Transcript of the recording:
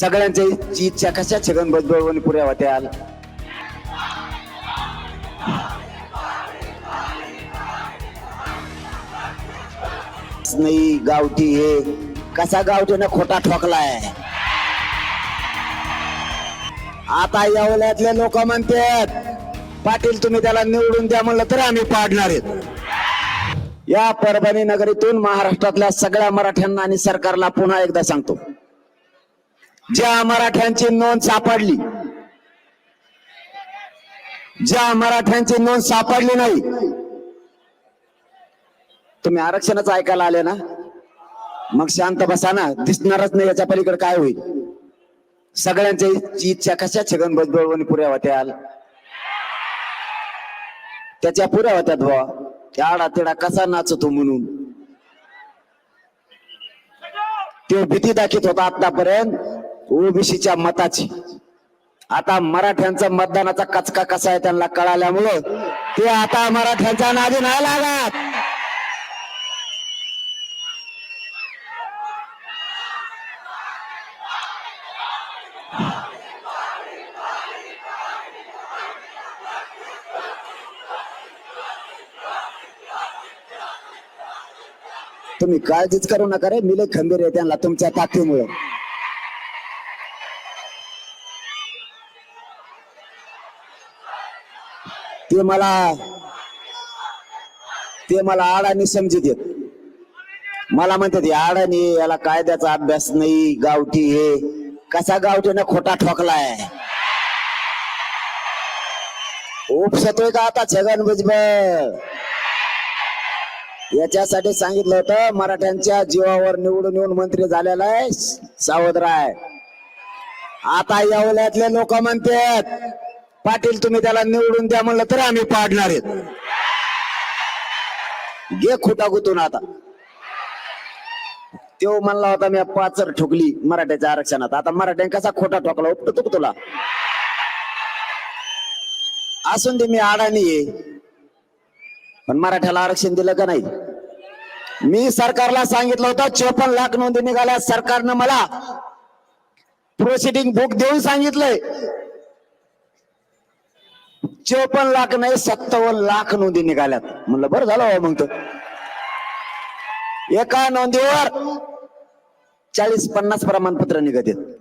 सगळ्यांच्या इच्छा कशा छगन भुजबळ पुऱ्या होत्या नाही गावठी हे. कसा गावठीनं खोटा ठोकलाय? आता येवल्यातले लोक म्हणतात पाटील तुम्ही त्याला निवडून द्या म्हणलं तर आम्ही पाडणार आहेत. या परभणी नगरीतून महाराष्ट्रातल्या सगळ्या मराठ्यांना आणि सरकारला पुन्हा एकदा सांगतो. ज्या मराठ्यांची नोंद सापडली ज्या मराठ्यांची नोंद सापडली नाही तुम्ही आरक्षणच ऐकायला आले ना? मग शांत बसा ना दिसणारच नाही याच्या पलीकडे काय होईल? सगळ्यांच्या इच्छा कशा छगन भुजबळ पुऱ्या होत्या? त्याच्या पुऱ्या होत्यात बुवा. त्याडा तेडा कसा नाचतो म्हणून? ते भीती दाखित होता आतापर्यंत. ओबीसीच्या मताची. आता मराठ्यांचा मतदानाचा कचका कसा आहे त्यांना कळाल्यामुळं ते आता मराठ्यांचा नादी नाही लागत. तुम्ही काळजीच करू नका रे मिले खंबीर आहे त्यांना तुमच्या ताकदीमुळे. ते मला ते मला आडानी समजित येत मला म्हणतात आडानी याला कायद्याचा अभ्यास नाही गावठी हे. कसा गावठीनं खोटा ठोकलाय? उपसतोय का आता छगन भुजबळ? याच्यासाठी सांगितलं होतं मराठ्यांच्या जीवावर निवडून येऊन मंत्री झालेला आहे सावधराय. आता यावल्यातले लोक म्हणतात पाटील तुम्ही त्याला निवडून द्या म्हणलं तर आम्ही पाडणार आहेत. घे खुटा गुतून आता. तो म्हणला होता मी पाचर ठोकली मराठ्याच्या आरक्षणात. आता मराठ्याने कसा खोटा ठोकला उपटतो का तुला? असून दे मी अडाणी आहे. पण मराठ्याला आरक्षण दिलं का नाही? मी सरकारला सांगितलं होतं चोपन्न लाख नोंदी निघाल्या सरकारनं मला प्रोसिडिंग बुक देऊन सांगितलंय. चोपन्न लाख नाही सत्तावन्न लाख नोंदी निघाल्यात. म्हणलं बरं झालं हो मग तर. एका नोंदीवर चाळीस पन्नास प्रमाणपत्र निघत आहेत.